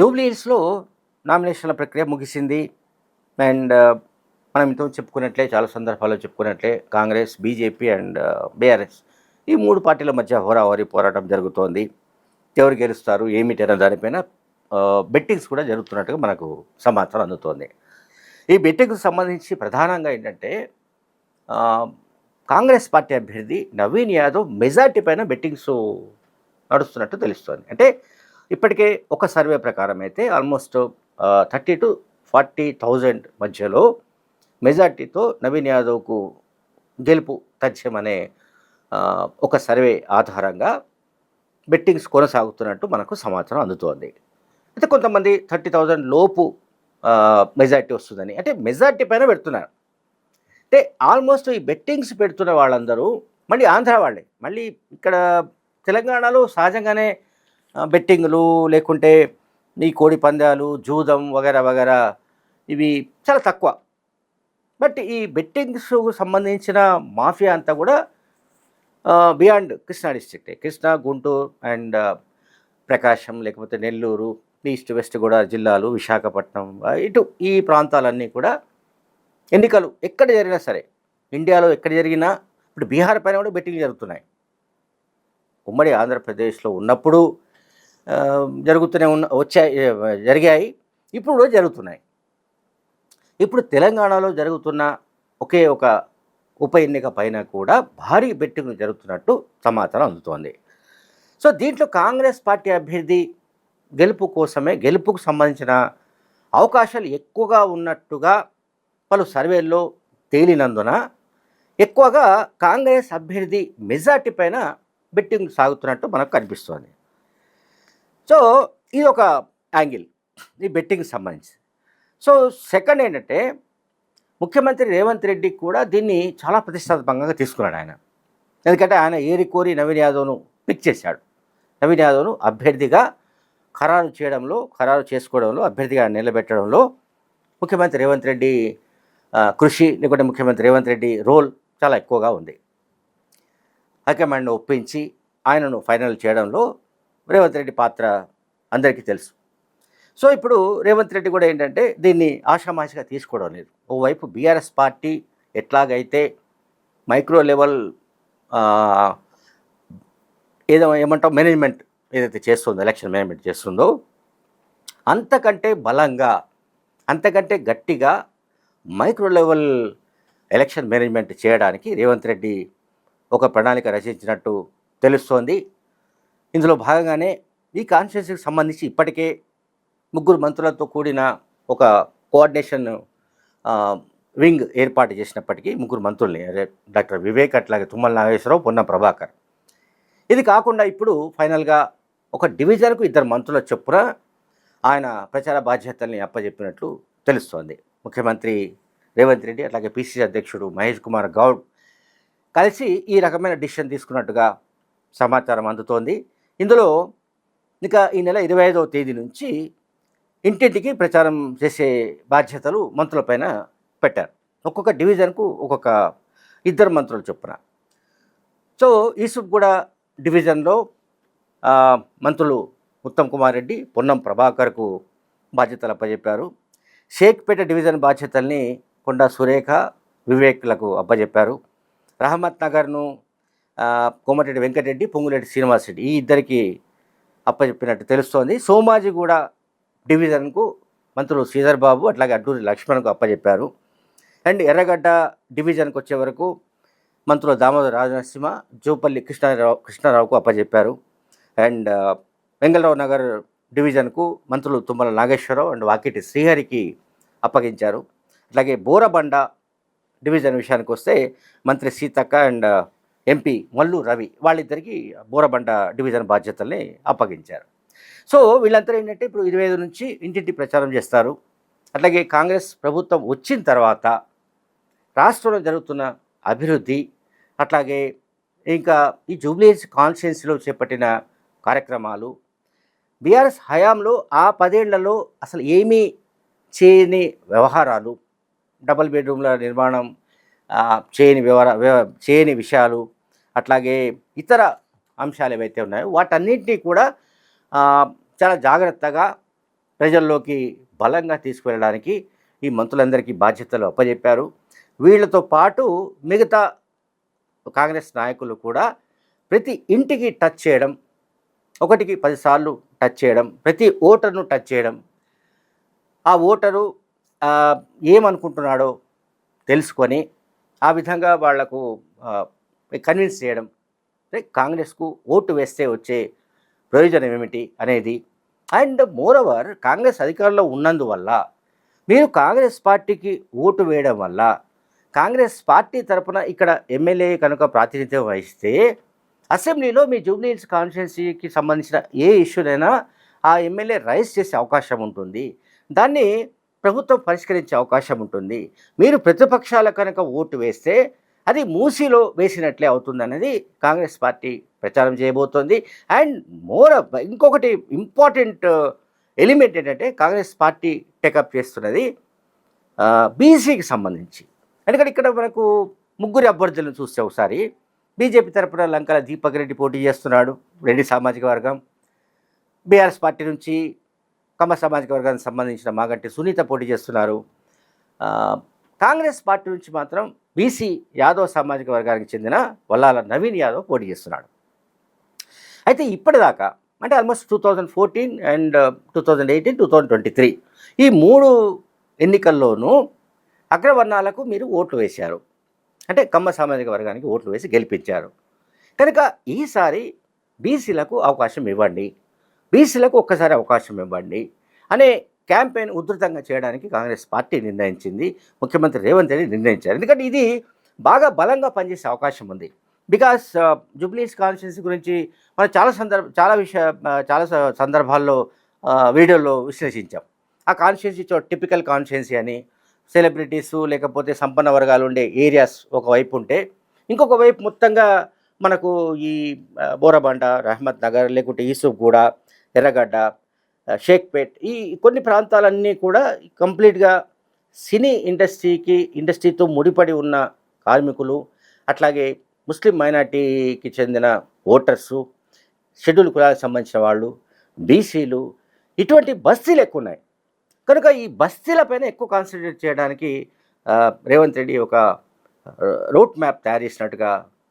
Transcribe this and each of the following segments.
జూబ్లీహిల్స్లో నామినేషన్ల ప్రక్రియ ముగిసింది. అండ్ మనం ఇంత చెప్పుకున్నట్లే చాలా సందర్భాల్లో చెప్పుకున్నట్లే కాంగ్రెస్ బీజేపీ అండ్ బీఆర్ఎస్ ఈ మూడు పార్టీల మధ్య హోరాహోరీ పోరాటం జరుగుతోంది. ఎవరు గెలుస్తారు ఏమిటి అనే దానిపైన బెట్టింగ్స్ కూడా జరుగుతున్నట్టుగా మనకు సమాచారం అందుతోంది. ఈ బెట్టింగ్కి సంబంధించి ప్రధానంగా ఏంటంటే కాంగ్రెస్ పార్టీ అభ్యర్థి నవీన్ యాదవ్ మెజార్టీ పైన బెట్టింగ్స్ నడుస్తున్నట్టు తెలుస్తోంది. అంటే ఇప్పటికే ఒక సర్వే ప్రకారం అయితే almost thirty to forty thousand మధ్యలో మెజార్టీతో నవీన్ యాదవ్కు గెలుపు తథ్యమనే ఒక సర్వే ఆధారంగా బెట్టింగ్స్ కొనసాగుతున్నట్టు మనకు సమాచారం అందుతోంది. అయితే కొంతమంది థర్టీ థౌజండ్ లోపు మెజార్టీ వస్తుందని అంటే మెజార్టీ పైన పెడుతున్నారు. అంటే ఆల్మోస్ట్ ఈ బెట్టింగ్స్ పెడుతున్న వాళ్ళందరూ మళ్ళీ ఆంధ్ర వాళ్ళే. మళ్ళీ ఇక్కడ తెలంగాణలో సహజంగానే బెట్టింగ్లు లేకుంటే ఈ కోడి పందాలు జూదం వగేరా వగేరా ఇవి చాలా తక్కువ. బట్ ఈ బెట్టింగ్స్ సంబంధించిన మాఫియా అంతా కూడా బియాండ్ కృష్ణా డిస్ట్రిక్టే. కృష్ణా గుంటూరు అండ్ ప్రకాశం లేకపోతే నెల్లూరు ఈస్ట్ వెస్ట్ కూడా జిల్లాలు విశాఖపట్నం ఇటు ఈ ప్రాంతాలన్నీ కూడా ఎన్నికలు ఎక్కడ జరిగినా సరే ఇండియాలో ఎక్కడ జరిగినా ఇప్పుడు బీహార్ పైన కూడా బెట్టింగ్ జరుగుతున్నాయి. ఉమ్మడి ఆంధ్రప్రదేశ్లో ఉన్నప్పుడు జరుగుతూనే ఉన్న వచ్చాయి జరిగాయి ఇప్పుడు కూడా జరుగుతున్నాయి. ఇప్పుడు తెలంగాణలో జరుగుతున్న ఒకే ఒక ఉప ఎన్నిక పైన కూడా భారీ బెట్టింగ్ జరుగుతున్నట్టు సమాచారం అందుతోంది. సో దీంట్లో కాంగ్రెస్ పార్టీ అభ్యర్థి గెలుపు కోసమే గెలుపుకు సంబంధించిన అవకాశాలు ఎక్కువగా ఉన్నట్టుగా పలు సర్వేల్లో తేలినందున ఎక్కువగా కాంగ్రెస్ అభ్యర్థి మెజార్టీ పైన బెట్టింగ్ సాగుతున్నట్టు మనకు కనిపిస్తోంది. సో ఇది ఒక యాంగిల్ ఈ బెట్టింగ్ సంబంధించి. సో సెకండ్ ఏంటంటే ముఖ్యమంత్రి రేవంత్ రెడ్డి కూడా దీన్ని చాలా ప్రతిష్టాత్మకంగా తీసుకున్నాడు ఆయన. ఎందుకంటే ఆయన ఏరి కోరి నవీన్ యాదవ్ను పిక్ చేశాడు. నవీన్ యాదవ్ను అభ్యర్థిగా ఖరారు చేయడంలో ఖరారు చేసుకోవడంలో అభ్యర్థిగా నిలబెట్టడంలో ముఖ్యమంత్రి రేవంత్ రెడ్డి కృషి లేకుంటే ముఖ్యమంత్రి రేవంత్ రెడ్డి రోల్ చాలా ఎక్కువగా ఉంది. హైకమాండ్ను ఒప్పించి ఆయనను ఫైనల్ చేయడంలో రేవంత్ రెడ్డి పాత్ర అందరికీ తెలుసు. సో ఇప్పుడు రేవంత్ రెడ్డి కూడా ఏంటంటే దీన్ని ఆషామాషిగా తీసుకోవడం లేదు. ఓవైపు బీఆర్ఎస్ పార్టీ ఎట్లాగైతే మైక్రో లెవెల్ ఏదో ఏమంటాం మేనేజ్మెంట్ ఏదైతే చేస్తుందో ఎలక్షన్ మేనేజ్మెంట్ చేస్తుందో అంతకంటే బలంగా అంతకంటే గట్టిగా మైక్రో లెవెల్ ఎలక్షన్ మేనేజ్మెంట్ చేయడానికి రేవంత్ రెడ్డి ఒక ప్రణాళిక రచించినట్టు తెలుస్తోంది. ఇందులో భాగంగానే ఈ కాన్స్టిట్యున్సీకి సంబంధించి ఇప్పటికే ముగ్గురు మంత్రులతో కూడిన ఒక కోఆర్డినేషన్ వింగ్ ఏర్పాటు చేసినప్పటికీ ముగ్గురు మంత్రుల్ని డాక్టర్ వివేక్ అట్లాగే తుమ్మల నాగేశ్వరరావు పొన్న ప్రభాకర్. ఇది కాకుండా ఇప్పుడు ఫైనల్గా ఒక డివిజన్కు ఇద్దరు మంత్రుల చొప్పున ఆయన ప్రచార బాధ్యతల్ని అప్పజెప్పినట్లు తెలుస్తోంది. ముఖ్యమంత్రి రేవంత్ రెడ్డి అట్లాగే పిసిసి అధ్యక్షుడు మహేష్ కుమార్ గౌడ్ కలిసి ఈ రకమైన డిసిషన్ తీసుకున్నట్టుగా సమాచారం అందుతోంది. ఇందులో ఇక ఈ నెల ఇరవై ఐదవ తేదీ నుంచి ఇంటింటికి ప్రచారం చేసే బాధ్యతలు మంత్రులపైన పెట్టారు. ఒక్కొక్క డివిజన్కు ఒక్కొక్క ఇద్దరు మంత్రులు చొప్పున. సో ఈసుగూడ డివిజన్లో మంత్రులు ఉత్తమ్ కుమార్ రెడ్డి పొన్నం ప్రభాకర్కు బాధ్యతలు అప్పచెప్పారు షేక్పేట డివిజన్ బాధ్యతల్ని కొండా సురేఖ వివేక్లకు అప్పచెప్పారు రహమత్ నగర్ను కోమటిరెడ్డి వెంకటరెడ్డి పొంగులేటి శ్రీనివాసరెడ్డి ఈ ఇద్దరికి అప్పచెప్పినట్టు తెలుస్తోంది. సోమాజిగూడ డివిజన్కు మంత్రులు శ్రీధర్ బాబు అట్లాగే అడ్డూరి లక్ష్మణ్కు అప్పచెప్పారు అండ్ ఎర్రగడ్డ డివిజన్కి వచ్చే వరకు మంత్రులు దామోదర రాజనరసింహ జూపల్లి కృష్ణారావు కృష్ణారావుకు అప్పచెప్పారు అండ్ వెంగళరావు నగర్ డివిజన్కు మంత్రులు తుమ్మల నాగేశ్వరరావు అండ్ వాకిటి శ్రీహరికి అప్పగించారు. అట్లాగే బోరబండ డివిజన్ విషయానికి వస్తే మంత్రి సీతక్క అండ్ ఎంపీ మల్లు రవి వాళ్ళిద్దరికీ బోరబండ డివిజన్ బాధ్యతల్ని అప్పగించారు. సో వీళ్ళంతా ఏంటంటే ఇప్పుడు ఇరవై ఐదు నుంచి ఇంటింటి ప్రచారం చేస్తారు. అట్లాగే కాంగ్రెస్ ప్రభుత్వం వచ్చిన తర్వాత రాష్ట్రంలో జరుగుతున్న అభివృద్ధి అట్లాగే ఇంకా ఈ జూబ్లీస్ కాన్స్టిట్యున్సీలో చేపట్టిన కార్యక్రమాలు బీఆర్ఎస్ హయాంలో ఆ పదేళ్ళలో అసలు ఏమీ చేయని వ్యవహారాలు డబుల్ బెడ్రూమ్ల నిర్మాణం చేయని వ్యవహార చేయని విషయాలు అట్లాగే ఇతర అంశాలు ఏవైతే ఉన్నాయో వాటన్నింటినీ కూడా చాలా జాగ్రత్తగా ప్రజల్లోకి బలంగా తీసుకువెళ్ళడానికి ఈ మంత్రులందరికీ బాధ్యతలు అప్పజెప్పారు. వీళ్ళతో పాటు మిగతా కాంగ్రెస్ నాయకులు కూడా ప్రతి ఇంటికి టచ్ చేయడం ఒకటికి పదిసార్లు టచ్ చేయడం ప్రతి ఓటర్ను టచ్ చేయడం ఆ ఓటరు ఏమనుకుంటున్నాడో తెలుసుకొని ఆ విధంగా వాళ్ళకు కన్విన్స్ చేయడం. అంటే కాంగ్రెస్కు ఓటు వేస్తే వచ్చే ప్రయోజనం ఏమిటి అనేది. అండ్ మోర్ ఓవర్ కాంగ్రెస్ అధికారంలో ఉన్నందువల్ల మీరు కాంగ్రెస్ పార్టీకి ఓటు వేయడం వల్ల కాంగ్రెస్ పార్టీ తరపున ఇక్కడ ఎమ్మెల్యే కనుక ప్రాతినిధ్యం వహిస్తే అసెంబ్లీలో మీ జూబ్లీహిల్స్ కాన్స్టిట్యున్సీకి సంబంధించిన ఏ ఇష్యూనైనా ఆ ఎమ్మెల్యే రైజ్ చేసే అవకాశం ఉంటుంది. దాన్ని ప్రభుత్వం పరిష్కరించే అవకాశం ఉంటుంది. మీరు ప్రతిపక్షాల కనుక ఓటు వేస్తే అది మూసీలో వేసినట్లే అవుతుంది అనేది కాంగ్రెస్ పార్టీ ప్రచారం చేయబోతోంది. అండ్ మోర్ ఇంకొకటి ఇంపార్టెంట్ uh, ఎలిమెంట్ ఏంటంటే కాంగ్రెస్ పార్టీ టేకప్ చేస్తున్నది బీసీకి సంబంధించి. ఎందుకంటే ఇక్కడ మనకు ముగ్గురు అభ్యర్థులను చూస్తే ఒకసారి బీజేపీ తరపున లంకల దీపక్ రెడ్డి పోటీ చేస్తున్నాడు రెడ్డి సామాజిక వర్గం. బీఆర్ఎస్ పార్టీ నుంచి కమ్మ సామాజిక వర్గానికి సంబంధించిన మాగంటి సునీత పోటీ చేస్తున్నారు. కాంగ్రెస్ పార్టీ నుంచి మాత్రం బీసీ యాదవ్ సామాజిక వర్గానికి చెందిన వల్లాల నవీన్ యాదవ్ పోటీ చేస్తున్నాడు. అయితే ఇప్పటిదాకా అంటే almost two thousand fourteen and uh, two thousand eighteen two thousand twenty three ఈ మూడు ఎన్నికల్లోనూ అగ్రవర్ణాలకు మీరు ఓట్లు వేశారు. అంటే కమ్మ సామాజిక వర్గానికి ఓట్లు వేసి గెలిపించారు. కనుక ఈసారి బీసీలకు అవకాశం ఇవ్వండి. బీసీలకు ఒక్కసారి అవకాశం ఇవ్వండి అనే క్యాంపెయిన్ ఉధృతంగా చేయడానికి కాంగ్రెస్ పార్టీ నిర్ణయించింది. ముఖ్యమంత్రి రేవంత్ రెడ్డి నిర్ణయించారు. ఎందుకంటే ఇది బాగా బలంగా పనిచేసే అవకాశం ఉంది. బికాస్ జూబ్లీస్ కాన్స్టిట్యున్సీ గురించి మనం చాలా సందర్భ చాలా విషయ చాలా స- సందర్భాల్లో వీడియోలో విశ్లేషించాం. ఆ కాన్స్టిట్యున్సీ టిపికల్ కాన్స్టిట్యున్సీ అని సెలబ్రిటీస్ లేకపోతే సంపన్న వర్గాలు ఉండే ఏరియాస్ ఒకవైపు ఉంటే ఇంకొక వైపు మొత్తంగా మనకు ఈ బోరబండ రహమత్ నగర్ లేకుంటే యూసుఫ్గూడ ఎర్రగడ్డ షేక్పేట్ ఈ కొన్ని ప్రాంతాలన్నీ కూడా కంప్లీట్గా సినీ ఇండస్ట్రీకి ఇండస్ట్రీతో ముడిపడి ఉన్న కార్మికులు అట్లాగే ముస్లిం మైనార్టీకి చెందిన ఓటర్సు షెడ్యూల్ కులాలకు సంబంధించిన వాళ్ళు బీసీలు ఇటువంటి బస్తీలు ఎక్కువ ఉన్నాయి. కనుక ఈ బస్తీల పైన ఎక్కువ కాన్సన్ట్రేట్ చేయడానికి రేవంత్ రెడ్డి ఒక రూట్ మ్యాప్ తయారు చేసినట్టుగా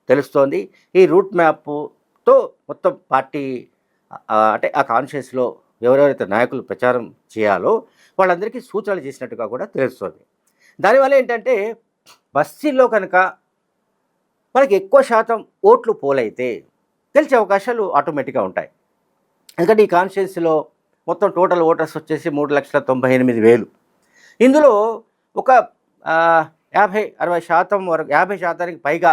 తెలుస్తోంది. ఈ రూట్ మ్యాప్తో మొత్తం పార్టీ అంటే ఆ కాన్షియస్లో ఎవరెవరైతే నాయకులు ప్రచారం చేయాలో వాళ్ళందరికీ సూచనలు చేసినట్టుగా కూడా తెలుస్తుంది. దానివల్ల ఏంటంటే బస్తీల్లో కనుక మనకి ఎక్కువ శాతం ఓట్లు పోలైతే గెలిచే అవకాశాలు ఆటోమేటిక్గా ఉంటాయి. ఎందుకంటే ఈ కాన్స్టిట్యున్సీలో మొత్తం టోటల్ ఓటర్స్ వచ్చేసి మూడు లక్షల తొంభై ఎనిమిది వేలు. ఇందులో ఒక యాభై అరవై శాతం వరకు యాభై శాతానికి పైగా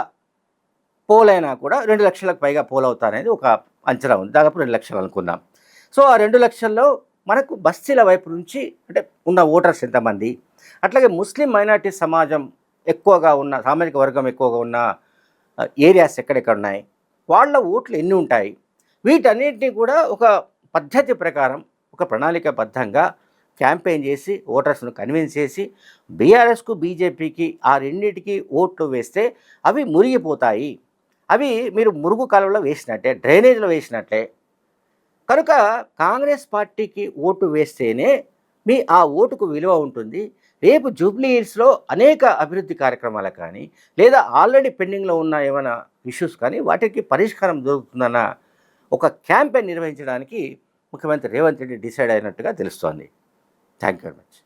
పోలైనా కూడా రెండు లక్షలకు పైగా పోలవుతారనేది ఒక అంచనా ఉంది. దాదాపు రెండు లక్షలు అనుకుందాం. సో ఆ రెండు లక్షల్లో మనకు బస్తీల వైపు నుంచి అంటే ఉన్న ఓటర్స్ ఎంతమంది? అట్లాగే ముస్లిం మైనార్టీ సమాజం ఎక్కువగా ఉన్న సామాజిక వర్గం ఎక్కువగా ఉన్న ఏరియాస్ ఎక్కడెక్కడ ఉన్నాయి వాళ్ళ ఓట్లు ఎన్ని ఉంటాయి? వీటన్నిటిని కూడా ఒక పద్ధతి ప్రకారం ఒక ప్రణాళికబద్ధంగా క్యాంపెయిన్ చేసి ఓటర్స్ను కన్విన్స్ చేసి బీఆర్ఎస్కు బీజేపీకి ఆ రెండింటికి ఓట్లు వేస్తే అవి మురిగిపోతాయి. అవి మీరు మురుగు కాలంలో వేసినట్టే డ్రైనేజ్లో వేసినట్లే. కనుక కాంగ్రెస్ పార్టీకి ఓటు వేస్తేనే మీ ఆ ఓటుకు విలువ ఉంటుంది. రేపు జూబ్లీ హిల్స్లో అనేక అభివృద్ధి కార్యక్రమాలు కానీ లేదా ఆల్రెడీ పెండింగ్లో ఉన్న ఏమైనా ఇష్యూస్ కానీ వాటికి పరిష్కారం దొరుకుతుందన్న ఒక క్యాంపెయిన్ నిర్వహించడానికి ముఖ్యమంత్రి రేవంత్ రెడ్డి డిసైడ్ అయినట్టుగా తెలుస్తోంది. Thank you very much.